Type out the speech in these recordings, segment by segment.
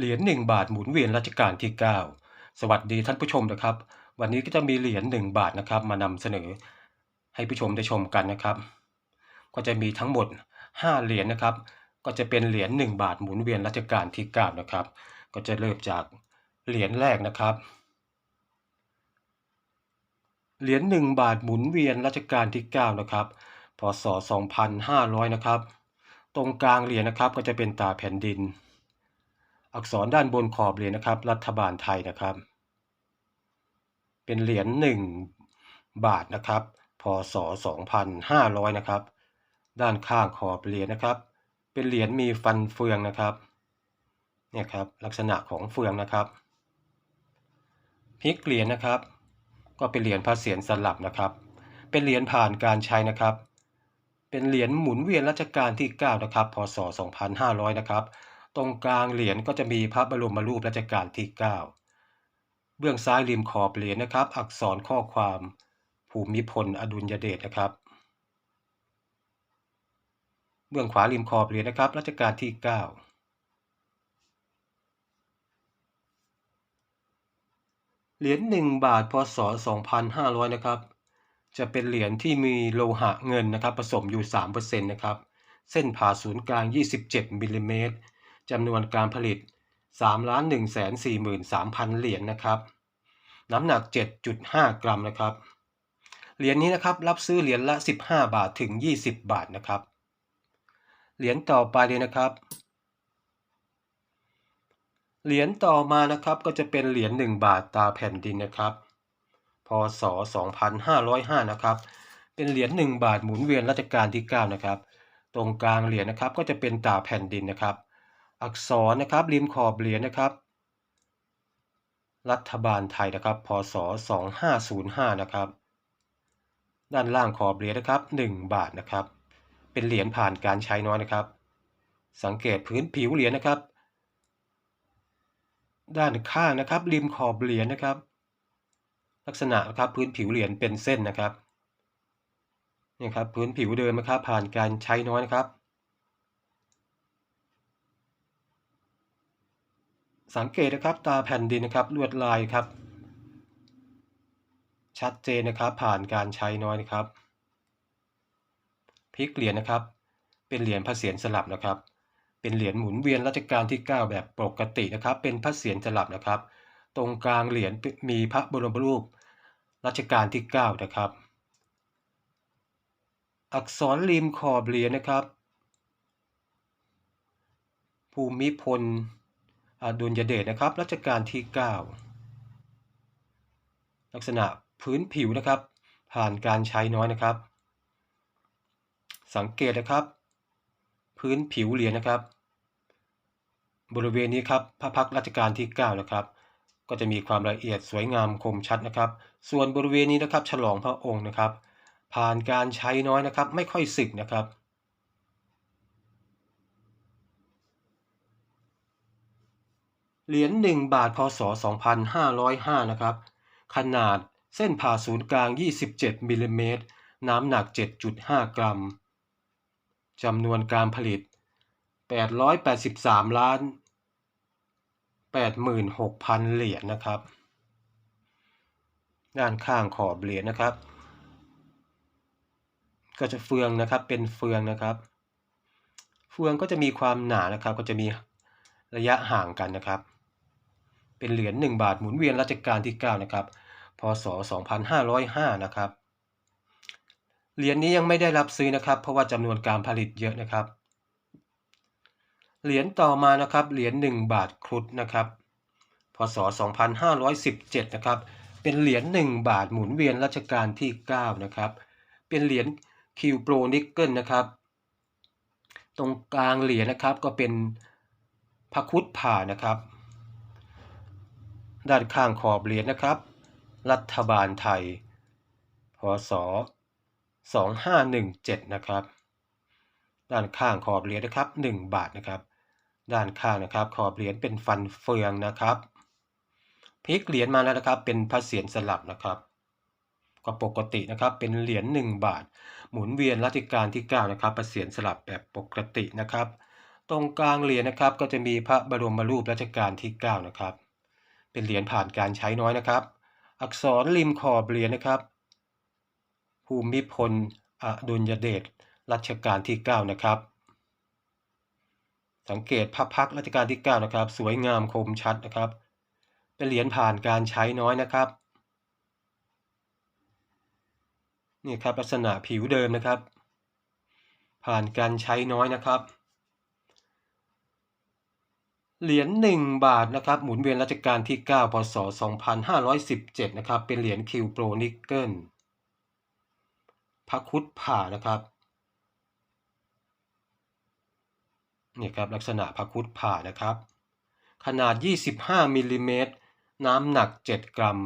เหรียญ1บาทหมุนเวียนรัชกาลที่ 9 สวัสดีท่านผู้ชมนะครับ วันนี้ก็จะมีเหรียญ1บาทนะครับ มานำเสนอ ให้ผู้ชมได้ชมกันนะครับ ก็จะมีทั้งหมด 5 เหรียญนะครับ ก็จะเป็นเหรียญ1บาทหมุนเวียนรัชกาลที่ 9 นะครับ ก็จะเริ่มจากเหรียญแรกนะครับ เหรียญ1บาทหมุนเวียนรัชกาลที่ 9 นะครับ พศ 2500 นะครับ ตรงกลางเหรียญนะครับก็จะเป็นตาแผ่นดิน อักษรด้านบนขอบเหรียญนะครับ รัฐบาลไทยนะครับ เป็นเหรียญ1บาทนะครับพศ2500นะครับ ด้านข้างขอบเหรียญนะครับ เป็นเหรียญมีฟันเฟืองนะครับเนี่ยครับลักษณะของเฟืองนะครับพลิกเหรียญนะครับ ก็เป็นเหรียญพระเศียรสลับนะครับ เป็นเหรียญผ่านการใช้นะครับ เป็นเหรียญหมุนเวียนรัชกาลที่ 9 นะครับ พศ 2500 นะครับ ตรงกลางเหรียญก็จะมีพระบรมรูปรัชกาลที่ 9 เบื้องซ้ายริมขอบเหรียญนะครับ อักษรข้อความภูมิพลอดุลยเดชนะครับ เบื้องขวาริมขอบเหรียญนะครับรัชกาลที่ 9 เหรียญ1บาทพศ 2500 นะครับ จะเป็นเหรียญที่มีโลหะเงินนะครับผสมอยู่ 3%นะครับ เส้นผ่าศูนย์กลาง 27มิลลิเมตร จำนวนการผลิต 3 1 4 3 0 0 0 เหรียญนะครับ น้ำหนัก 7.5 กรัมนะครับ เหรียญนี้นะครับรับซื้อเหรียญละ 15 บาทถึง 20 บาทนะครับ เหรียญต่อไปเลยนะครับ เหรียญต่อมานะครับก็จะเป็นเหรียญ1บาทตาแผ่นดินนะครับพศ 2505 นะครับ เป็นเหรียญ1บาทหมุนเวียนรัชกาลที่ 9 นะครับ ตรงกลางเหรียญนะครับก็จะเป็นตาแผ่นดินนะครับ อักษรนะครับริมขอบเหรียญนะครับ รัฐบาลไทยนะครับ พศ 2505 นะครับ ด้านล่างขอบเหรียญนะครับ 1 บาทนะครับ เป็นเหรียญผ่านการใช้น้อยนะครับ สังเกตพื้นผิวเหรียญนะครับ ด้านข้างนะครับ ริมขอบเหรียญนะครับ ลักษณะนะครับพื้นผิวเหรียญเป็นเส้นนะครับนี่ครับพื้นผิวเดิมนะครับผ่านการใช้น้อยนะครับ สังเกตนะครับตาแผ่นดินนะครับลวดลายครับ ชัดเจนนะครับผ่านการใช้น้อยนะครับพลิกเหรียญนะครับ เป็นเหรียญพระเศียรสลับนะครับ เป็นเหรียญหมุนเวียนรัชกาลที่ 9 แบบปกตินะครับ เป็นพระเศียรสลับนะครับ ตรงกลางเหรียญมีพระบรมรูปรัชกาลที่ 9 นะครับ อักษรริมขอบเหรียญนะครับ ภูมิพล อดุลยเดชนะครับรัชกาลที่ 9 ลักษณะพื้นผิวนะครับ ผ่านการใช้น้อยนะครับ สังเกตนะครับ พื้นผิวเหรียญนะครับ บริเวณนี้ครับพระพักตร์รัชกาลที่9นะครับ ก็จะมีความละเอียดสวยงามคมชัดนะครับ ส่วนบริเวณนี้นะครับฉลองพระองค์นะครับ ผ่านการใช้น้อยนะครับ ไม่ค่อยสึกนะครับ เหรียญ1บาทพศ 2505 นะครับ ขนาดเส้นผ่าศูนย์กลาง 27มิลลิเมตร น้ำหนัก 7.5 กรัม จำนวนการผลิต 883 ล้าน 86,000 เหรียญนะครับ ด้านข้างขอบเหรียญนะครับ ก็จะเฟืองนะครับ เป็นเฟืองนะครับ เฟืองก็จะมีความหนานะครับ ก็จะมีระยะห่างกันนะครับ เป็นเหรียญ1บาทหมุนเวียนรัชกาลที่ 9 นะครับ พศ 2505 นะครับ เหรียญนี้ยังไม่ได้รับซื้อนะครับ เพราะว่าจำนวนการผลิตเยอะนะครับ เหรียญต่อมานะครับ เหรียญ1บาทครุฑนะครับ พศ 2517 นะครับ เป็นเหรียญ1บาทหมุนเวียนรัชกาลที่ 9 นะครับ เป็นเหรียญคิวโปรนิกเกิลนะครับ ตรงกลางเหรียญนะครับก็เป็นพระคุดผ่านะครับ ด้านข้างขอบเหรียญนะครับ รัฐบาลไทย พศ 2517 นะครับ ด้านข้างขอบเหรียญนะครับ 1 บาทนะครับ ด้านข้างนะครับ ขอบเหรียญเป็นฟันเฟืองนะครับพลิกเหรียญมาแล้วนะครับ เป็นพระเศียรสลับนะครับก็ปกตินะครับเป็นเหรียญ1บาท หมุนเวียนรัชกาลที่9นะครับพระเศียรสลับแบบปกตินะครับ ตรงกลางเหรียญนะครับก็จะมีพระบรมรูปรัชกาลที่9นะครับ เป็นเหรียญผ่านการใช้น้อยนะครับ อักษรริมขอบเหรียญนะครับ ภูมิพลอดุลยเดชรัชกาลที่ 9 นะครับ สังเกตพระพักร์รัชกาลที่ 9 นะครับ สวยงามคมชัดนะครับ เป็นเหรียญผ่านการใช้น้อยนะครับ นี่ครับลักษณะผิวเดิมนะครับ ผ่านการใช้น้อยนะครับ เหรียญ1บาทนะครับหมุนเวียนรัชกาลที่ 9 พศ 2517 นะครับเป็นเหรียญคิวโปรนิกเกิลพระคุดผ่านะครับนี่ครับลักษณะพระคุดผ่านะครับ ขนาด 25มิลลิเมตรน้ำหนัก 7 กรัม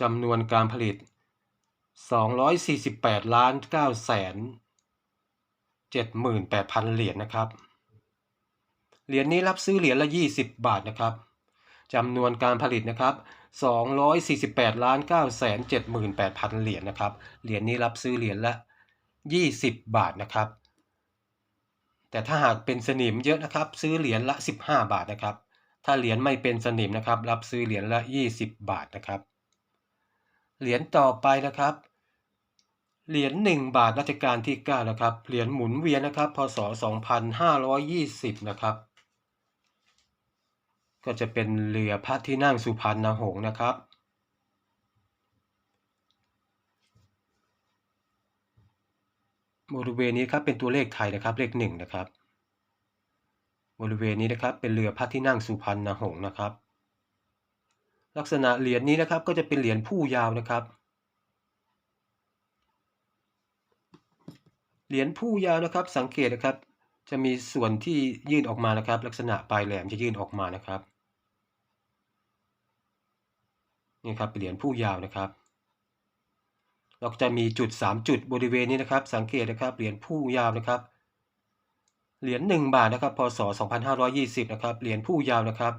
จำนวนการผลิต 248 ล้าน9แสน78,000 เหรียญนะครับ เหรียญนี้รับซื้อเหรียญละ 20 บาทนะครับจำนวนการผลิตนะครับ 248ล้าน9แสน78,000 เหรียญนะครับ เหรียญนี้รับซื้อเหรียญละ 20 บาทนะครับ แต่ถ้าหากเป็นสนิมเยอะนะครับ ซื้อเหรียญละ 15 บาทนะครับ ถ้าเหรียญไม่เป็นสนิมนะครับ รับซื้อเหรียญละ 20 บาทนะครับ เหรียญต่อไปนะครับ เหรียญ1บาทรัชกาลที่9นะครับ เหรียญหมุนเวียนนะครับ พศ 2520 นะครับ ก็จะเป็นเรือพระที่นั่งสุพรรณหงษ์นะครับ บริเวณนี้ครับเป็นตัวเลขไทยนะครับเลขหนึ่งนะครับ บริเวณนี้นะครับเป็นเรือพระที่นั่งสุพรรณหงษ์นะครับ ลักษณะเหรียญนี้นะครับก็จะเป็นเหรียญผู้ยาวนะครับเหรียญผู้ยาวนะครับสังเกตนะครับ จะมีส่วนที่ยื่นออกมานะครับ ลักษณะปลายแหลมจะยื่นออกมานะครับ นี่ครับเหรียญผู้ยาวนะครับ เราจะมีจุด 3 จุดบริเวณนี้นะครับ สังเกตนะครับเหรียญผู้ยาวนะครับเหรียญ1บาทนะครับพศ 2520 นะครับเหรียญผู้ยาวนะครับ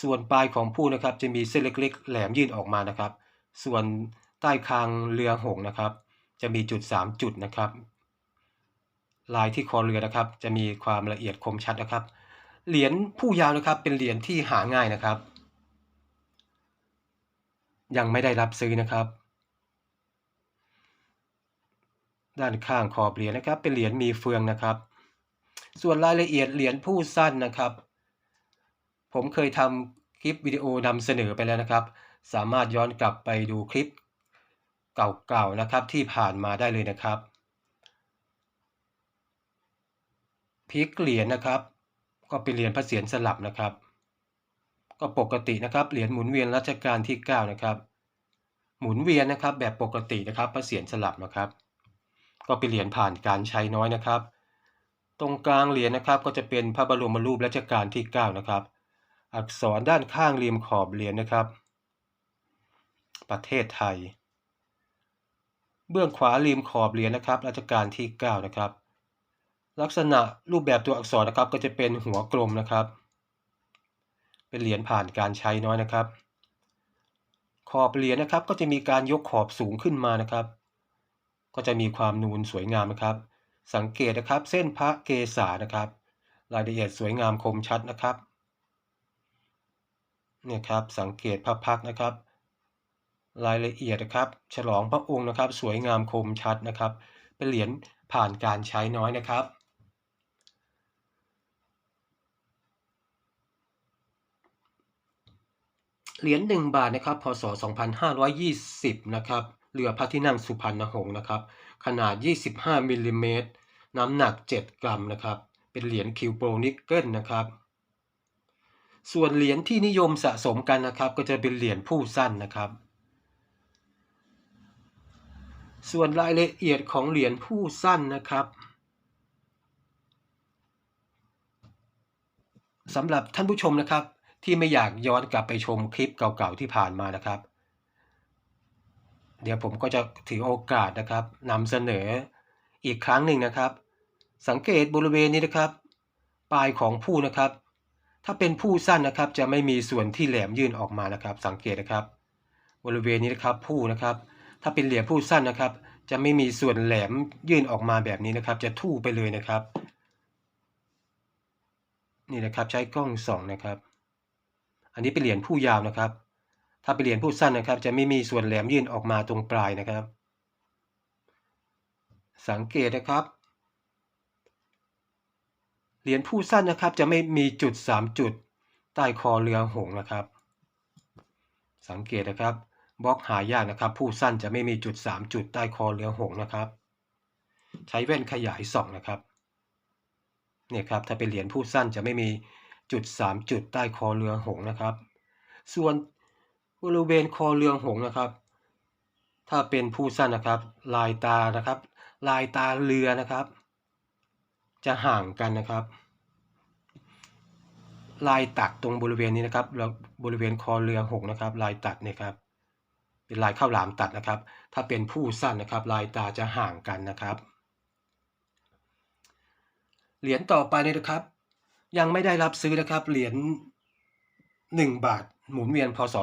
ส่วนปลายของผู้นะครับจะมีเส้นเล็กๆ แหลมยื่นออกมานะครับ ส่วนใต้คางเรือหงนะครับ จะมีจุด 3 จุดนะครับ ลายที่คอเรือนะครับ จะมีความละเอียดคมชัดนะครับ เหรียญผู้ยาวนะครับเป็นเหรียญที่หาง่ายนะครับ ยังไม่ได้รับซื้อนะครับ ด้านข้างขอบเหรียญนะครับ เป็นเหรียญมีเฟืองนะครับ ส่วนรายละเอียดเหรียญผู้สั้นนะครับ ผมเคยทำคลิปวิดีโอนำเสนอไปแล้วนะครับ สามารถย้อนกลับไปดูคลิปเก่าๆนะครับที่ผ่านมาได้เลยนะครับพลิกเหรียญนะครับ ก็เป็นเหรียญพระเศียรสลับนะครับ ก็ปกตินะครับเหรียญหมุนเวียนรัชกาลที่9นะครับหมุนเวียนนะครับแบบปกตินะครับพระเศียรสลับนะครับ ก็เป็นเหรียญผ่านการใช้น้อยนะครับ ตรงกลางเหรียญนะครับก็จะเป็นพระบรมรูปรัชกาลที่9นะครับอักษรด้านข้างริมขอบเหรียญนะครับ ประเทศไทย เบื้องขวาริมขอบเหรียญนะครับรัชกาลที่9นะครับลักษณะรูปแบบตัวอักษรนะครับก็จะเป็นหัวกลมนะครับ เป็นเหรียญผ่านการใช้น้อยนะครับ ขอบเหรียญนะครับก็จะมีการยกขอบสูงขึ้นมานะครับ ก็จะมีความนูนสวยงามนะครับ สังเกตนะครับเส้นพระเกศานะครับ รายละเอียดสวยงามคมชัดนะครับเนี่ยครับสังเกตพระพักนะครับ รายละเอียดนะครับ ฉลองพระองค์นะครับ สวยงามคมชัดนะครับ เป็นเหรียญผ่านการใช้น้อยนะครับ เหรียญ1บาทนะครับพศ 2520 นะครับเรือพระที่นั่งสุพรรณหงษ์นะครับ ขนาด 25มิลลิเมตรน้ำหนัก 7 กรัมนะครับ เป็นเหรียญคิวโปรนิกเกิลนะครับ ส่วนเหรียญที่นิยมสะสมกันนะครับ ก็จะเป็นเหรียญผู้สั้นนะครับ ส่วนรายละเอียดของเหรียญผู้สั้นนะครับสำหรับท่านผู้ชมนะครับ ที่ไม่อยากย้อนกลับไปชมคลิปเก่าๆที่ผ่านมานะครับ เดี๋ยวผมก็จะถือโอกาสนะครับนำเสนออีกครั้งหนึ่งนะครับ สังเกตบริเวณนี้นะครับ ปลายของผู้นะครับ ถ้าเป็นผู้สั้นนะครับ จะไม่มีส่วนที่แหลมยื่นออกมานะครับ สังเกตนะครับ บริเวณนี้นะครับผู้นะครับ ถ้าเป็นเหรียญผู้สั้นนะครับ จะไม่มีส่วนแหลมยื่นออกมาแบบนี้นะครับ จะทู่ไปเลยนะครับ นี่นะครับใช้กล้องส่องนะครับ อันนี้เป็นเหรียญผู้ยาวนะครับ ถ้าเป็นเหรียญผู้สั้นนะครับ จะไม่มีส่วนแหลมยื่นออกมาตรงปลายนะครับ สังเกตนะครับเหรียญผู้สั้นนะครับจะไม่มีจุด 3 จุด ใต้คอเรือหงนะครับ สังเกตนะครับบล็อกหายากนะครับ ผู้สั้นจะไม่มีจุด 3 จุดใต้คอเรือหงนะครับ ใช้แว่นขยายส่องนะครับเนี่ยครับถ้าเป็นเหรียญผู้สั้นจะไม่มี จุด 3 จุดใต้คอเรือหงนะครับ ส่วนบริเวณคอเรือหงนะครับ ถ้าเป็นผู้สั้นนะครับ ลายตานะครับ ลายตาเรือนะครับ จะห่างกันนะครับ ลายตัดตรงบริเวณนี้นะครับแล้วบริเวณคอเรือหงนะครับ ลายตัดเนี่ยครับ เป็นลายข้าวหลามตัดนะครับ ถ้าเป็นผู้สั้นนะครับ ลายตาจะห่างกันนะครับเหรียญต่อไปนี่นะครับ ยังไม่ได้รับซื้อนะครับ เหรียญ1บาทหมุนเวียนพศ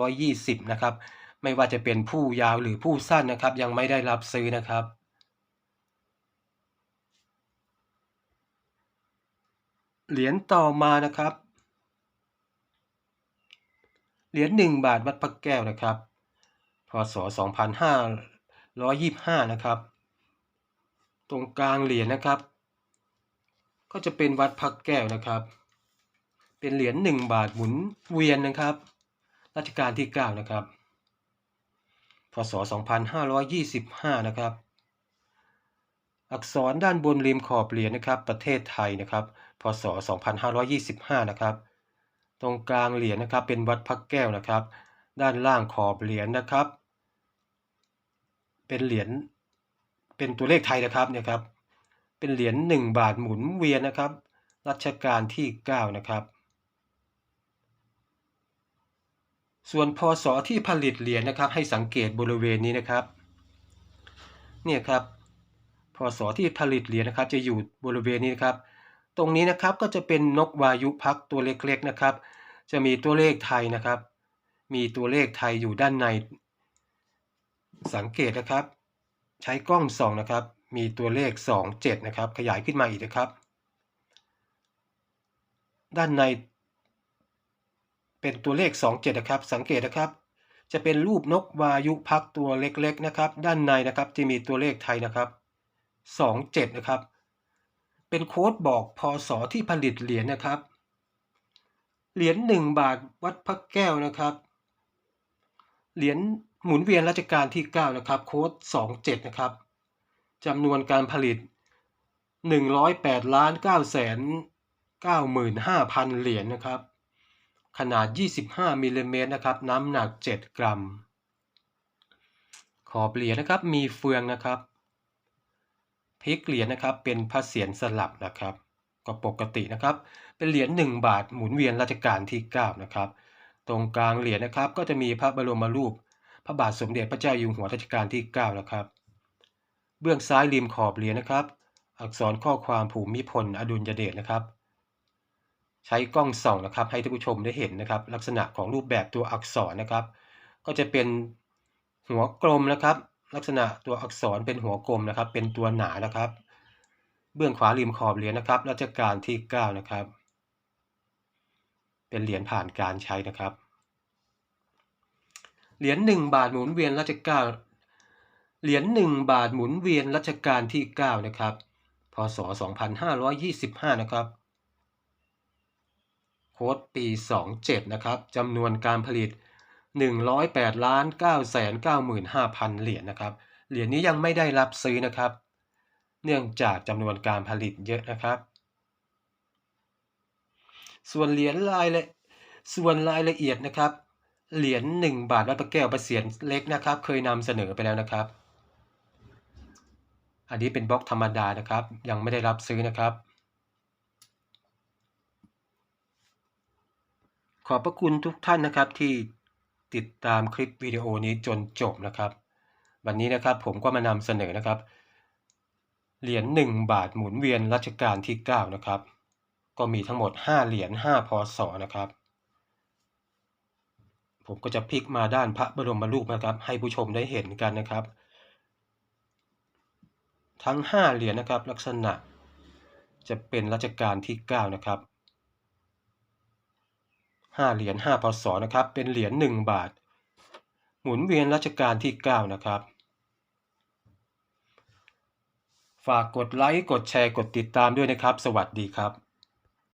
2520 นะครับ ไม่ว่าจะเป็นผู้ยาวหรือผู้สั้นนะครับ ยังไม่ได้รับซื้อนะครับ เหรียญต่อมานะครับ เหรียญ1บาทวัดพระแก้วนะครับ พศ 2525 นะครับ ตรงกลางเหรียญนะครับ ก็จะเป็นวัดพระแก้วนะครับ เป็นเหรียญ1บาทหมุนเวียนนะครับ รัชกาลที่9นะครับ พศ 2525 นะครับ อักษรด้านบนริมขอบเหรียญนะครับ ประเทศไทยนะครับ พศ 2525 นะครับ ตรงกลางเหรียญนะครับ เป็นวัดพระแก้วนะครับ ด้านล่างขอบเหรียญนะครับ เป็นเหรียญ เป็นตัวเลขไทยนะครับเนี่ยครับ เป็นเหรียญ1บาทหมุนเวียนนะครับ รัชกาลที่ 9 นะครับ ส่วนพศที่ผลิตเหรียญนะครับ ให้สังเกตบริเวณนี้นะครับ เนี่ยครับพศที่ผลิตเหรียญนะครับ จะอยู่บริเวณนี้นะครับ ตรงนี้นะครับก็จะเป็นนกวายุพักตัวเล็กๆนะครับ จะมีตัวเลขไทยนะครับ มีตัวเลขไทยอยู่ด้านใน สังเกตนะครับ ใช้กล้องส่องนะครับ มีตัวเลข 27 นะครับ ขยายขึ้นมาอีกนะครับ ด้านใน เป็นตัวเลข 27 นะครับ สังเกตนะครับ จะเป็นรูปนกวายุพักตัวเล็กๆนะครับ ด้านในนะครับจะมีตัวเลขไทยนะครับ 27 นะครับ เป็นโค้ดบอกพศที่ผลิตเหรียญนะครับ เหรียญ1บาทวัดพระแก้วนะครับ เหรียญหมุนเวียนรัชกาลที่ 9 นะครับ โค้ด 27 นะครับ จำนวนการผลิต 108ล้าน9แสน95,000 เหรียญนะครับ ขนาด 25มิลลิเมตรนะครับ น้ำหนัก 7 กรัม ขอบเหรียญนะครับ มีเฟืองนะครับพลิกเหรียญนะครับ เป็นพระเศียรสลับนะครับ ก็ปกตินะครับ เป็นเหรียญ1บาทหมุนเวียนรัชกาลที่9นะครับ ตรงกลางเหรียญนะครับ ก็จะมีพระบรมรูป พระบาทสมเด็จพระเจ้าอยู่หัวรัชกาลที่9นะครับ เบื้องซ้ายริมขอบเหรียญนะครับ อักษรข้อความภูมิพลอดุลยเดชนะครับ ใช้กล้องส่องนะครับ ให้ท่านผู้ชมได้เห็นนะครับ ลักษณะของรูปแบบตัวอักษรนะครับ ก็จะเป็นหัวกลมนะครับ ลักษณะตัวอักษรเป็นหัวกลมนะครับ เป็นตัวหนานะครับ เบื้องขวาริมขอบเหรียญนะครับรัชกาลที่ 9 นะครับ เป็นเหรียญผ่านการใช้นะครับเหรียญ1บาทหมุนเวียนรัชกาล เหรียญ1บาทหมุนเวียนรัชกาลที่ 9 นะครับ พศ 2525 นะครับ โค้ดปี 27 นะครับจำนวนการผลิต 108ล้าน9แสน95,000 เหรียญนะครับ เหรียญนี้ยังไม่ได้รับซื้อนะครับ เนื่องจากจำนวนการผลิตเยอะนะครับ ส่วนเหรียญรายละส่วนรายละเอียดนะครับเหรียญ1บาทวัดพระแก้วประเสียนเล็กนะครับ เคยนำเสนอไปแล้วนะครับ อันนี้เป็นบล็อกธรรมดานะครับ ยังไม่ได้รับซื้อนะครับ ขอบพระคุณทุกท่านนะครับที่ติดตามคลิปวิดีโอนี้จนจบนะครับ วันนี้นะครับผมก็มานำเสนอนะครับ เหรียญ1บาทหมุนเวียนรัชกาลที่ 9 นะครับ ก็มีทั้งหมด 5 เหรียญ5พศนะครับ ผมก็จะพลิกมาด้านพระบรมรูปนะครับ ให้ผู้ชมได้เห็นกันนะครับ ทั้ง 5 เหรียญนะครับ ลักษณะจะเป็นรัชกาลที่ 9 นะครับ 5 เหรียญ5พศนะครับ เป็นเหรียญ1บาท หมุนเวียนรัชกาลที่ 9 นะครับ ฝากกดไลค์ กดแชร์ กดติดตามด้วยนะครับ สวัสดีครับ